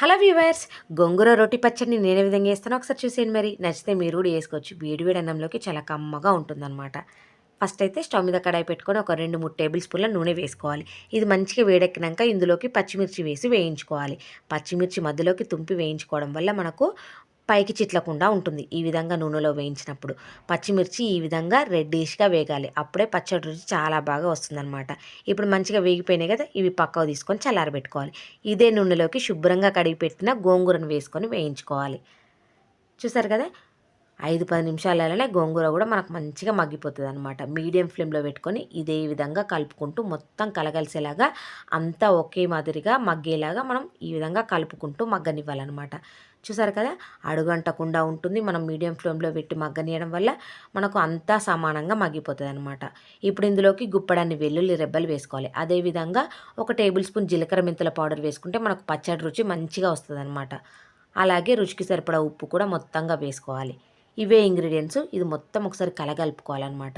Hello viewers గోంగూర రొట్టి పచ్చడిని నేను ఏ విధంగా వేస్తాను ఒకసారి చూసేయండి మరి. నచ్చితే మీరు కూడా వేసుకోవచ్చు. వేడి వేడి అన్నంలోకి చాలా కమ్మగా ఉంటుందన్నమాట. ఫస్ట్ అయితే స్టవ్ మీద కడాయి పెట్టుకొని ఒక రెండు మూడు టేబుల్ స్పూన్ల నూనె వేసుకోవాలి. ఇది మంచిగా వేడెక్కినాక ఇందులోకి పచ్చిమిర్చి వేసి వేయించుకోవాలి. పచ్చిమిర్చి మధ్యలోకి తుంపి వేయించుకోవడం వల్ల మనకు పైకి చిట్లకుండా ఉంటుంది. ఈ విధంగా నూనెలో వేయించినప్పుడు పచ్చిమిర్చి ఈ విధంగా రెడ్డిష్గా వేగాలి. అప్పుడే పచ్చడి రుచి చాలా బాగా వస్తుందన్నమాట. ఇప్పుడు మంచిగా వేగిపోయినాయి కదా ఇవి పక్కకు తీసుకొని చల్లారబెట్టుకోవాలి. ఇదే నూనెలోకి శుభ్రంగా కడిగి పెట్టిన గోంగూరను వేసుకొని వేయించుకోవాలి. చూసారు కదా? ఐదు పది నిమిషాలలోనే గోంగూర కూడా మనకు మంచిగా మగ్గిపోతుంది అనమాట మీడియం ఫ్లేమ్లో పెట్టుకొని ఇదే విధంగా కలుపుకుంటూ మొత్తం కలగలిసేలాగా అంతా ఒకే మాదిరిగా మగ్గేలాగా మనం ఈ విధంగా కలుపుకుంటూ మగ్గనివ్వాలన్నమాట. చూసారు కదా? అడుగంటకుండా ఉంటుంది. మనం మీడియం ఫ్లేమ్లో పెట్టి మగ్గనీయడం వల్ల మనకు అంతా సమానంగా మగ్గిపోతుంది అనమాట ఇప్పుడు ఇందులోకి గుప్పడాన్ని వెల్లుల్లి రెబ్బలు వేసుకోవాలి. అదేవిధంగా ఒక టేబుల్ స్పూన్ జీలకర్ర మెంతుల పౌడర్ వేసుకుంటే మనకు పచ్చడి రుచి మంచిగా వస్తుంది అనమాట అలాగే రుచికి సరిపడా ఉప్పు కూడా మొత్తంగా వేసుకోవాలి. ఇవే ఇంగ్రీడియంట్స్. ఇది మొత్తం ఒకసారి కలగలుపుకోవాలన్నమాట.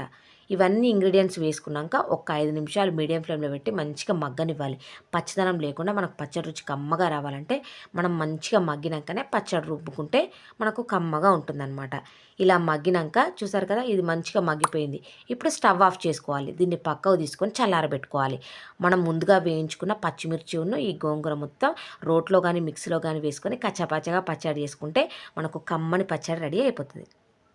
ఇవన్నీ ఇంగ్రీడియంట్స్ వేసుకున్నాక ఒక ఐదు నిమిషాలు మీడియం ఫ్లేమ్లో పెట్టి మంచిగా మగ్గనివ్వాలి. పచ్చదనం లేకుండా మనకు పచ్చడి రుచి కమ్మగా రావాలంటే మనం మంచిగా మగ్గినాకనే పచ్చడి రుబ్బుకుంటే మనకు కమ్మగా ఉంటుందన్నమాట. ఇలా మగ్గినాక చూసారు కదా ఇది మంచిగా మగ్గిపోయింది. ఇప్పుడు స్టవ్ ఆఫ్ చేసుకోవాలి. దీన్ని పక్కకు తీసుకొని చల్లారబెట్టుకోవాలి. మనం ముందుగా వేయించుకున్న పచ్చిమిర్చి ఉన్న ఈ గోంగూర మొత్తం రోట్లో కానీ మిక్సీలో కానీ వేసుకొని కచ్చాపచ్చగా పచ్చడి చేసుకుంటే మనకు కమ్మని పచ్చడి రెడీ అయిపోతుంది.